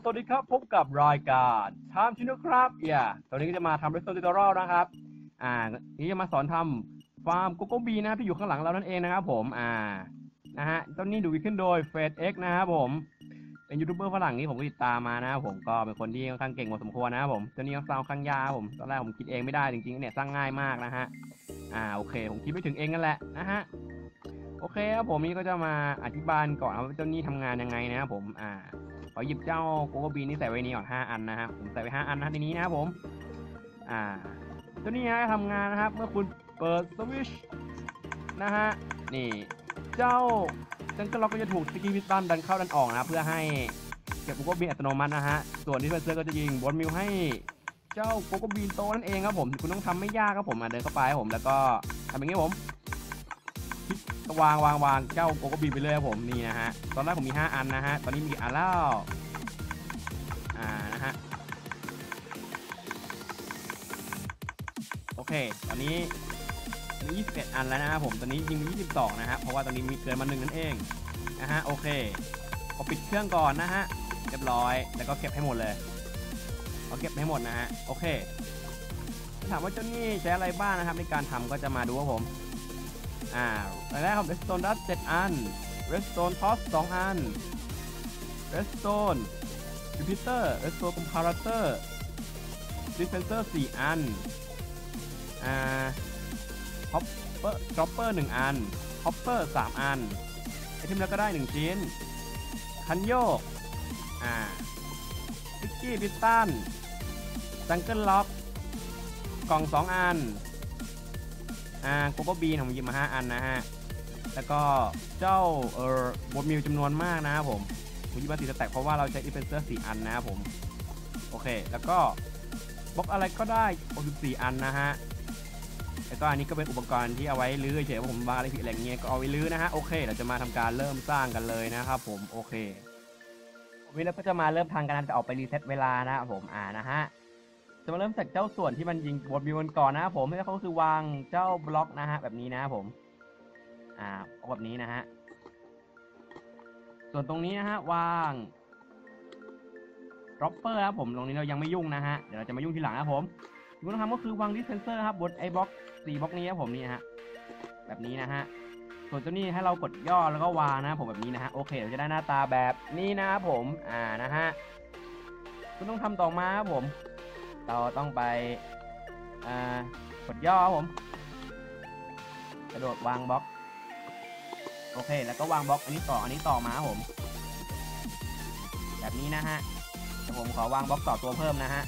สวัสดีครับ พบกับรายการทามชินครับอย่าตอนนี้ก็จะมาทำ r e s t o r a t o r นะครับ อ่า นี่จะมาสอนทำฟาร์มโกโก้บีนะที่อยู่ข้างหลังเรานั่นเองนะครับผม อ่า นะฮะตอนนี้ดูวิขึ้นโดยเฟสเอ็กนะครับผม เป็นยูทูบเบอร์ฝรั่งที่ผมก็ติดตามมานะครับผม ก็เป็นคนที่ค่อนข้างเก่งพอสมควรนะครับผม ตอนนี้ก็สร้างค่อนข้างยาผม ตอนแรกผมคิดเองไม่ได้จริงๆเนี่ยสร้างง่ายมากนะฮะ อ่า โอเค ผมคิดไม่ถึงเองกันแหละนะฮะ โอเคครับผมนี่ก็จะมาอธิบายก่อนว่าเจ้านี่ทำงานยังไงนะครับผม อ่า ขอหยิบเจ้าโกโกบีนี่ใส่ไว้นี้ก่อนห้าอันนะครับผมใส่ไว้ห้าอันนะในนี้นะครับผม อ่าเจ้านี่นะทำงานนะครับ เมื่อคุณเปิดสวิชนะฮะนี่เจ้าจังเกิลล็อกก็จะถูกสกีพิสตันดันเข้าดันออกนะเพื่อให้เก็บโกโกบีอัตโนมัตินะฮะส่วนที่เพื่อนก็จะยิงบอลมิวให้เจ้าโกโกบีโตนั่นเองครับผมคุณต้องทำไม่ยากครับผมเดินเข้าไปครับผมแล้วก็ทำอย่างนี้ผม วางวางวางเจ้าโกโกบีไปเลยครับผมนี่นะฮะตอนแรกผมมี 5 อันนะฮะตอนนี้มีกี่อันแล้วอ่านะฮะโอเค ตอนนี้มี21 อันแล้วนะครับผมตอนนี้ยิงมี22 นะฮะเพราะว่าตอนนี้มีเกินมาหนึ่งนั่นเองนะฮะโอเคขอปิดเครื่องก่อนนะฮะเรียบร้อยแล้วก็เก็บให้หมดเลยเอาเก็บให้หมดนะฮะโอเคถามว่าเจ้านี่ใช้อะไรบ้างนะครับในการทำก็จะมาดูว่าผม อ่าไปแล้วครับเรสโตนดัสเจ็ดอันเรสโตนทอสสองอันเรสโตนจูพิเตอร์เรสโตนคอมพาราเตอร์ดิเฟนเซอร์สี่อัน อ่าฮอปเปอร์ดรอปเปอร์หนึ่งอันฮอปเปอร์สามอันไอเทมแล้วก็ได้หนึ่งชิ้น คันโยก อ่าพิกกี้พิสตันซังเกิลล็อก กล่องสองอัน อ่าโกโก้บีนผมหยิบมา 5 อันนะฮะ แล้วก็เจ้าเอ่อบทมิวจำนวนมากนะครับผม ผมหยิบมาสีสแต็กเพราะว่าเราใช้อีเฟนเซอร์4อันนะครับผม โอเค แล้วก็บล็อกอะไรก็ได้64อันนะฮะ แล้วก็อันนี้ก็เป็นอุปกรณ์ที่เอาไว้ลื้อเฉยๆผมวาอะไรผิดอะไรเงี้ยก็เอาไว้ลื้อนะฮะ โอเค เราจะมาทำการเริ่มสร้างกันเลยนะครับผม โอเควันนี้เราก็จะมาเริ่มทางกันจะออกไปรีเซ็ตเวลานะครับผม อ่านะฮะ จะมาเริ่มจากเจ้าส่วนที่มันยิงบทมิวกันก่อนนะครับผมแล้วก็คือวางเจ้าบล็อกนะฮะแบบนี้นะครับผม อ่าเอาแบบนี้นะฮะ ส่วนตรงนี้นะฮะวางดรอปเปอร์ครับผมตรงนี้เรายังไม่ยุ่งนะฮะ เดี๋ยวเราจะมายุ่งทีหลังนะครับผมที่คุณต้องทำก็คือวางดิสเซนเซอร์ครับบนไอ้บล็อกสี่บล็อกนี้ครับผมนี่ฮะ แบบนี้นะฮะ ส่วนตัวนี้ให้เรากดย่อแล้วก็วางนะครับผมแบบนี้นะฮะ โอเคเราจะได้หน้าตาแบบนี้นะครับผม อ่านะฮะ คุณต้องทำต่อมาครับผม เราต้องไปอ่ากดย่อครับผม กระโดดวางบล็อก โอเค แล้วก็วางบล็อกอันนี้ต่อ อันนี้ต่อมาครับผม แบบนี้นะฮะเดี๋ยวผมขอวางบล็อกต่อตัวเพิ่มนะฮะ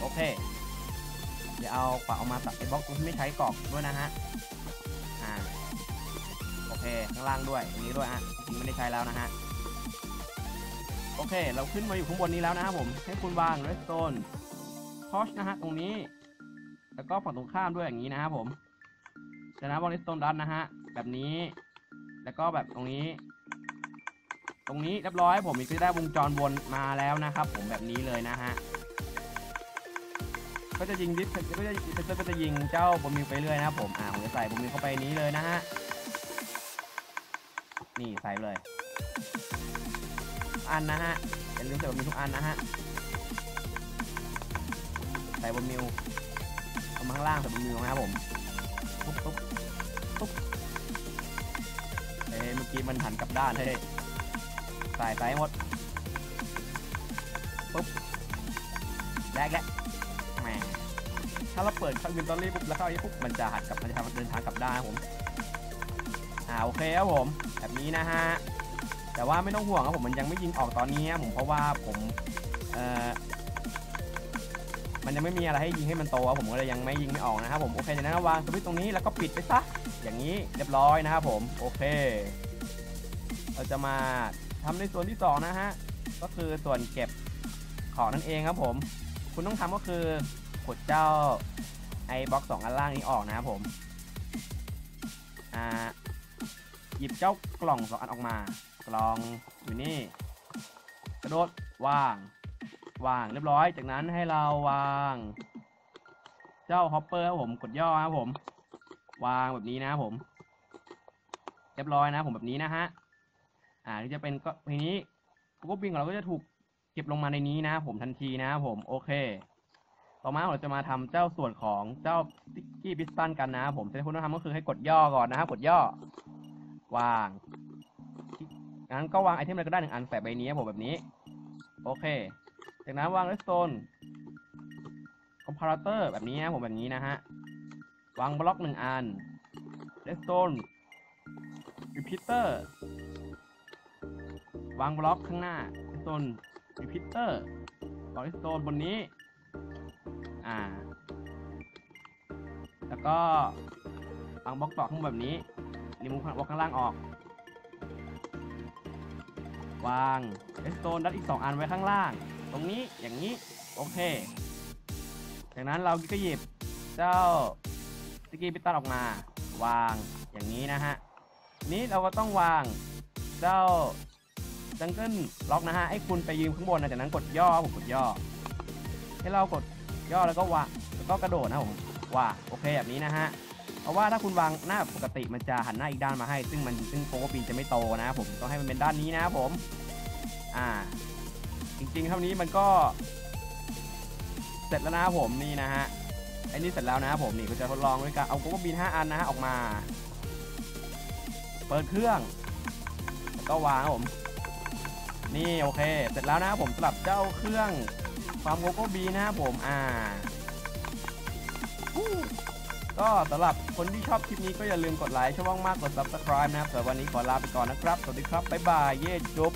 โอเค เดี๋ยวเอาขวาออกมาตัดไอ้บล็อกที่ไม่ใช้กรอกด้วยนะฮะ อ่า โอเค ข้างล่างด้วย ตรงนี้ด้วยฮะจริงไม่ได้ใช้แล้วนะฮะ โอเค เราขึ้นมาอยู่ข้างบนนี้แล้วนะครับผม ให้คุณวาง redstone torch นะฮะตรงนี้ แล้วก็ฝั่งตรงข้ามด้วยอย่างนี้นะครับผมจากนั้นวาง redstone dust นะฮะ แบบนี้ แล้วก็แบบตรงนี้ ตรงนี้เรียบร้อยผมมีก็ได้วงจรวนมาแล้วนะครับผมแบบนี้เลยนะฮะ ก็จะยิงดิสก็จะก็จะยิงเจ้าบอมมิวไปเรื่อยนะครับผมอ่าผมจะใส่บอมมิวเข้าไปนี้เลยนะฮะ นี่ใส่เลย อันนะฮะ อย่าลืมใส่บะหมี่ทุกอันนะฮะ ใส่บะหมี่เอามาข้างล่างใส่บะหมี่นะครับผมปุ๊บปุ๊บปุ๊บเอ้เมื่อกี้มันหันกลับด้านเฮ้ยใส่ใส่หมด ปุ๊บแรกแรกแหมถ้าเราเปิดเข้าวินตอรี่ปุ๊บแล้วเข้าไอ้ปุ๊บมันจะหันกลับมันจะทำเดินทางกลับด้านครับผม อ่าโอเคครับผม แบบนี้นะฮะ แต่ว่าไม่ต้องห่วงครับผมมันยังไม่ยิงออกตอนนี้ครับผมเพราะว่าผมเอ่อมันยังไม่มีอะไรให้ยิงให้มันโตครับผมก็เลยยังไม่ยิงไม่ออกนะครับผมโอเคจากนั้นวางสวิตช์ตรงนี้แล้วก็ปิดไปซะอย่างนี้เรียบร้อยนะครับผมโอเค เราจะมาทำในส่วนที่สองนะฮะก็คือส่วนเก็บของนั่นเองครับผม คุณต้องทำก็คือกดเจ้าไอ้บล็อกสองอันล่างนี้ออกนะครับผมอ่าหยิบเจ้ากล่องสองอันออกมา กลองอยู่นี่ กระโดดวาง วางเรียบร้อย จากนั้นให้เราวาง เจ้าฮอปเปอร์ครับผม กดย่อครับผม วางแบบนี้นะครับผม เรียบร้อยนะผมแบบนี้นะฮะ อ่านี่จะเป็นก็ทีนี้กโก้บินของเราก็จะถูกเก็บลงมาในนี้นะผมทันทีนะผม โอเค ต่อมาเราจะมาทำเจ้าส่วนของเจ้าสติ๊กกี้พิสตันกันนะครับผมสิ่งที่คุณต้องทำก็คือให้กดย่อก่อนนะครับกดย่อ วาง งั้นก็วางไอเทมอะไรก็ได้หนึ่งอันใส่ใบนี้ผมแบบนี้ โอเค จากนั้นวาง redstone comparator แบบนี้นะผมแบบนี้นะฮะ วางบล็อกหนึ่งอัน redstone repeater วางบล็อกข้างหน้า redstone repeater วาง redstone บนนี้ อ่า แล้วก็วางบล็อกต่อข้างบนแบบนี้รีมูฟบล็อกข้างล่างออก วางเอสโตนดัดอีก 2 อันไว้ข้างล่าง ตรงนี้อย่างนี้ โอเค จากนั้นเราก็หยิบเจ้าสกีปิตันออกมา วางอย่างนี้นะฮะ นี้เราก็ต้องวางเจ้าจังเกิลล็อกนะฮะให้คุณไปยืมข้างบนนะจากนั้นกดย่อผมกดย่อ ให้เรากดย่อแล้วก็วางแล้วก็กระโดดนะผมว่าโอเคแบบนี้นะฮะ เพราะว่าถ้าคุณวางหน้าปกติมันจะหันหน้าอีกด้านมาให้ ซึ่งมันซึ่งโฟกัสปีนจะไม่โตนะครับผมต้องให้มันเป็นด้านนี้นะครับผม อ่า จริงๆเท่านี้มันก็ เสร็จแล้วนะครับผมนี่นะฮะไอ้นี่เสร็จแล้วนะครับผมนี่ก็จะทดลองด้วยการเอาโกโกบิน5อันนะฮะออกมา เปิดเครื่องแล้วก็วางผม นี่โอเค เสร็จแล้วนะครับผมสำหรับเจ้าเครื่องความโกโกบีนะครับผมอ่า ก็สำหรับคนที่ชอบคลิปนี้ก็อย่าลืมกดไลค์ช่องว่างมากกด subscribe นะครับสำหรับวันนี้ขอลาไปก่อนนะครับ สวัสดีครับ บ๊ายบาย เย้จบ